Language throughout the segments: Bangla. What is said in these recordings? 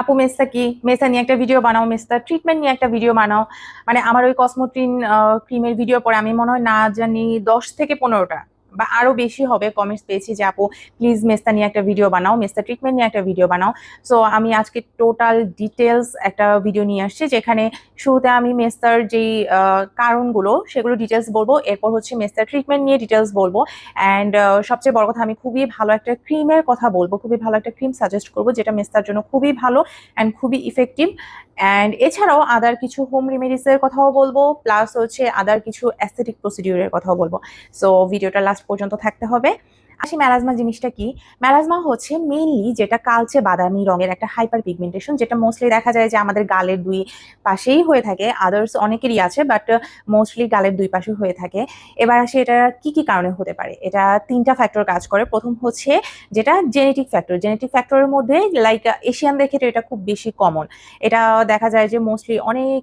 আপু মেসটা কি? মেসা নিয়ে একটা ভিডিও বানাও মেসটা ট্রিটমেন্ট নিয়ে একটা ভিডিও বানাও। মানে আমার ওই কসমোট্রিন ক্রিমের ভিডিও পরে আমি মনে হয় না জানি দশ থেকে পনেরোটা। বা আরও বেশি হবে কমেন্টস পেয়েছি যে, আপু প্লিজ মেস্তা নিয়ে একটা ভিডিও বানাও মেস্তা ট্রিটমেন্ট নিয়ে একটা ভিডিও বানাও। সো আমি আজকে টোটাল ডিটেলস একটা ভিডিও নিয়ে আসছি, যেখানে শুরুতে আমি মেস্তার যেই কারণগুলো, সেগুলো ডিটেলস বলব, এরপর হচ্ছে মেস্তার ট্রিটমেন্ট নিয়ে ডিটেলস বলব অ্যান্ড সবচেয়ে বড় কথা, আমি খুবই ভালো একটা ক্রিমের কথা বলব, খুবই ভালো একটা ক্রিম সাজেস্ট করব, যেটা মেস্তার জন্য খুবই ভালো অ্যান্ড খুবই ইফেক্টিভ অ্যান্ড এছাড়াও আদার কিছু হোম রেমেডিসের কথাও বলব প্লাস হচ্ছে আদার কিছু অ্যাস্থেটিক প্রসিডিউরের কথাও বলব। সো ভিডিওটা লাস্ট পর্যন্ত থাকতে হবে। আসি ম্যালাজমা জিনিসটা কি? ম্যালাজমা হচ্ছে মেইনলি যেটা কালচে বাদামি রঙের একটা হাইপার পিগমেন্টেশন যেটা মোস্টলি দেখা যায় যে আমাদের গালের দুই পাশেই হয়ে থাকে। আদার্স অনেকেরই আছে বাট মোস্টলি গালের দুই পাশে হয়ে থাকে। এবার আসি এটা কি কি কারণে হতে পারে? এটা তিনটা ফ্যাক্টর কাজ করে। প্রথম হচ্ছে যেটা জেনেটিক ফ্যাক্টর জেনেটিক ফ্যাক্টরের মধ্যে লাইক এশিয়ানদের ক্ষেত্রে এটা খুব বেশি কমন এটা দেখা যায় যে মোস্টলি অনেক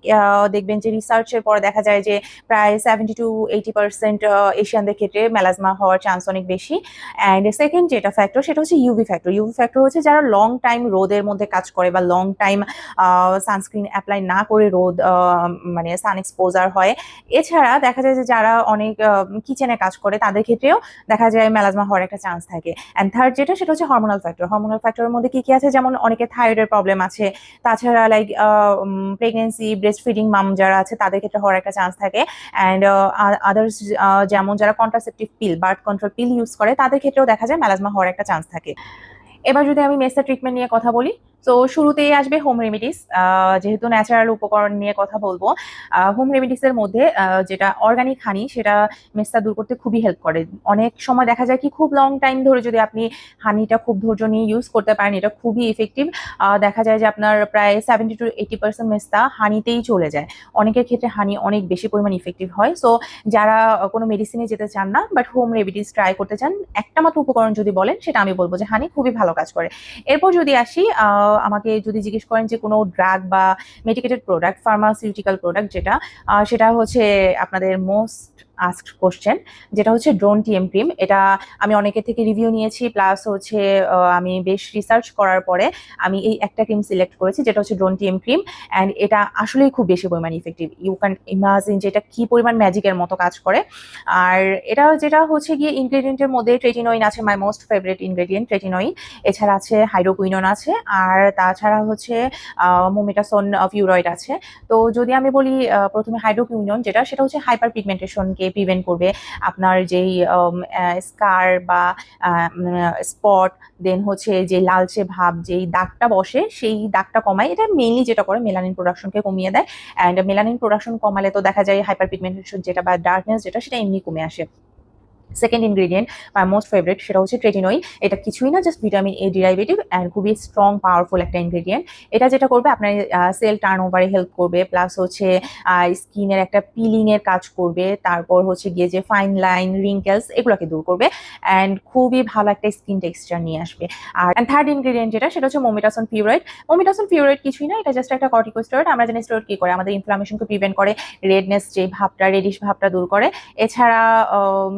দেখবেন যে রিসার্চের পর দেখা যায় যে প্রায় সেভেন্টি টু এইটি পার্সেন্ট এশিয়ানদের ক্ষেত্রে ম্যালাজমা হওয়ার চান্স অনেক বেশি। অ্যান্ড সেকেন্ড যেটা ফ্যাক্টর সেটা হচ্ছে ইউভি ফ্যাক্টর ইউভি ফ্যাক্টর হচ্ছে যারা লং টাইম রোদের মধ্যে কাজ করে বা লং টাইম সানস্ক্রিন অ্যাপ্লাই না করে রোদ মানে সান এক্সপোজার হয়। এছাড়া দেখা যায় যে যারা অনেক কিচেনে কাজ করে, তাদের ক্ষেত্রেও দেখা যায় মেলাজমা হওয়ার একটা চান্স থাকে। অ্যান্ড থার্ড যেটা, সেটা হচ্ছে হরমোনাল ফ্যাক্টর হরমোনাল ফ্যাক্টরের মধ্যে কী কী আছে? যেমন অনেকে থাইরয়েডের প্রবলেম আছে। তাছাড়া like pregnancy breast feeding mum যারা আছে, তাদের ক্ষেত্রে হওয়ার একটা চান্স থাকে। অ্যান্ড আদার্স যেমন যারা contraceptive pill birth control pill use করে, তাদের ক্ষেত্রেও দেখা যায় ম্যালাজমা হওয়ার একটা চান্স থাকে। এবার যদি আমি মেসের ট্রিটমেন্ট নিয়ে কথা বলি তো শুরুতেই আসবে হোম রেমিডিস যেহেতু ন্যাচারাল উপকরণ নিয়ে কথা বলব হোম রেমিডিসের মধ্যে যেটা অর্গানিক হানি সেটা মেসটা দূর করতে খুবই হেল্প করে। অনেক সময় দেখা যায় কি, খুব লং টাইম ধরে যদি আপনি হানিটা খুব ধৈর্য নিয়ে ইউজ করতে পারেন, এটা খুবই ইফেক্টিভ দেখা যায় যে আপনার প্রায় সেভেন্টি টু এইটি পার্সেন্ট মেসটা হানিতেই চলে যায়। অনেকের ক্ষেত্রে হানি অনেক বেশি পরিমাণ ইফেক্টিভ হয়। সো যারা কোনো মেডিসিনে যেতে চান না বাট হোম রেমিডিস ট্রাই করতে চান, একটা মাত্র উপকরণ যদি বলেন, সেটা আমি বলব যে হানি খুবই ভালো কাজ করে। এরপর যদি আসি আমাকে যদি জিজ্ঞেস করেন যে কোনো ড্রাগ বা মেডিকেটেড প্রোডাক্ট ফার্মাসিউটিক্যাল প্রোডাক্ট যেটা সেটা হচ্ছে আপনাদের মোস্ট আস্কড কোশ্চেন যেটা হচ্ছে ড্রোন টিএম ক্রিম এটা আমি অনেকের থেকে রিভিউ নিয়েছি প্লাস হচ্ছে আমি বেশ রিসার্চ করার পরে আমি এই একটা ক্রিম সিলেক্ট করেছি, যেটা হচ্ছে ড্রোন টিএম ক্রিম অ্যান্ড এটা আসলেই খুব বেশি পরিমাণ ইফেক্টিভ ইউ ক্যান ইমাজিন যে এটা কী পরিমাণ ম্যাজিকের মতো কাজ করে। আর এটা যেটা হচ্ছে গিয়ে ইনগ্রেডিয়েন্টের মধ্যে ট্রেটিনয়েন আছে my most favourite ingredient tretinoin এছাড়া আছে হাইড্রোকুইনন আছে, আর তাছাড়া হচ্ছে মোমেটাসন ফিউরয়েড আছে। তো যদি আমি বলি প্রথমে হাইড্রোকুইনন যেটা, সেটা হচ্ছে হাইপার পিগমেন্টেশনকে প্রিভেন্ট করবে। আপনার যেই স্কার বা স্পট দেন হচ্ছে যে লালচে ভাব, যেই দাগটা বসে সেই দাগটা কমায়। এটা মেইনলি যেটা করে মেলানিন প্রোডাকশনকে কমিয়ে দেয়। অ্যান্ড মেলানিন প্রোডাকশন কমালে তো দেখা যায় হাইপার পিগমেন্টেশন যেটা বা ডার্কনেস যেটা, সেটা এমনি কমে আসে। Second ingredient my most favourite সেটা হচ্ছে ট্রেটিনই এটা কিছুই না just vitamin A derivative and খুবই স্ট্রং পাওয়ারফুল একটা ইনগ্রিডিয়েন্ট এটা যেটা করবে, আপনার সেল টার্ন ওভারে হেল্প করবে প্লাস হচ্ছে স্কিনের একটা পিলিংয়ের কাজ করবে, তারপর হচ্ছে গিয়ে যে ফাইন লাইন রিঙ্কেলস এগুলোকে দূর করবে অ্যান্ড খুবই ভালো একটা স্কিন টেক্সচার নিয়ে আসবে। আর থার্ড ইনগ্রেডিয়েন্ট যেটা, সেটা হচ্ছে মোমিটাসন ফিউরাইড মোমিটাসন ফিউরাইড কিছুই না, এটা জাস্ট একটা কর্টিকোস্টেরয়েড আমরা জানি স্টেরয়েড কি করে? আমাদের ইনফ্লামেশনকে প্রিভেন্ট করে রেডনেস যে ভাবটা রেডিশ ভাবটা দূর করে। এছাড়া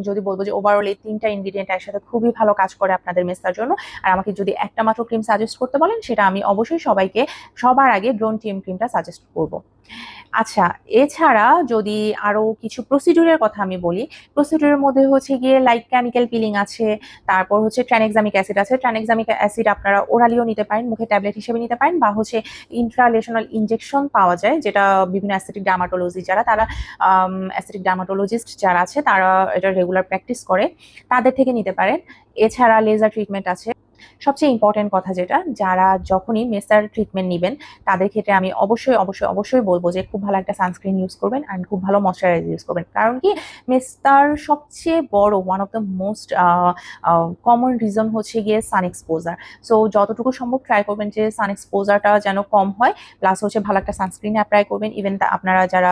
যদি বলব যে ওভারঅল এই তিনটা ইনগ্রিডিয়েন্ট একসাথে খুবই ভালো কাজ করে আপনাদের মেস্তার জন্য। আর আমাকে যদি একটা মাত্র ক্রিম সাজেস্ট করতে বলেন, সেটা আমি অবশ্যই সবাইকে সবার আগে ড্রোন টিম ক্রিমটা সাজেস্ট করব। আচ্ছা এছাড়া যদি আরও কিছু প্রসিডিউরের কথা আমি বলি প্রসিডিউরের মধ্যে হচ্ছে গিয়ে লাইক কেমিক্যাল পিলিং আছে, তারপর হচ্ছে ট্রানেক্সামিক অ্যাসিড আছে। ট্রানেক্সামিক অ্যাসিড আপনারা ওরালিও নিতে পারেন, মুখে ট্যাবলেট হিসেবে নিতে পারেন, বা হচ্ছে ইন্ট্রালেশনাল ইনজেকশন পাওয়া যায়, যেটা বিভিন্ন অ্যাসিটিক ডার্মাটোলজি যারা, তারা অ্যাসিটিক ডার্মাটোলজিস্ট যারা আছে, তারা এটা রেগুলার প্র্যাকটিস করে তাদের থেকে নিতে পারেন। এছাড়া লেজার ট্রিটমেন্ট আছে। সবচেয়ে ইম্পর্টেন্ট কথা যেটা, যারা যখনই মেসার ট্রিটমেন্ট নেবেন, তাদের ক্ষেত্রে আমি অবশ্যই অবশ্যই অবশ্যই বলব যে খুব ভালো একটা সানস্ক্রিন ইউজ করবেন অ্যান্ড খুব ভালো ময়শ্চারাইজ ইউজ করবেন। কারণ কি মেস্তার সবচেয়ে বড় one of the most common reason হচ্ছে গিয়ে সান এক্সপোজার সো যতটুকু সম্ভব ট্রাই করবেন যে সান এক্সপোজারটা যেন কম হয় প্লাস হচ্ছে ভালো একটা সানস্ক্রিন অ্যাপ্লাই করবেন। ইভেন আপনারা যারা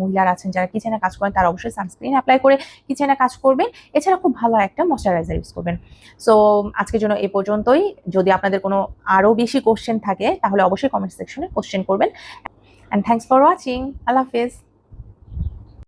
মহিলারা আছেন, যারা কিচেনে কাজ করেন, তারা অবশ্যই সানস্ক্রিন অ্যাপ্লাই করে কিচেনে কাজ করবেন। এছাড়া খুব ভালো একটা ময়শ্চারাইজার ইউজ করবেন। সো আজকের জন্য এ পর্যন্তই। যদি আপনাদের কোনো আরও বেশি কোশ্চেন থাকে, তাহলে অবশ্যই কমেন্ট সেকশনে কোশ্চেন করবেন। অ্যান্ড থ্যাংকস ফর ওয়াচিং আল্লাহ হাফিজ।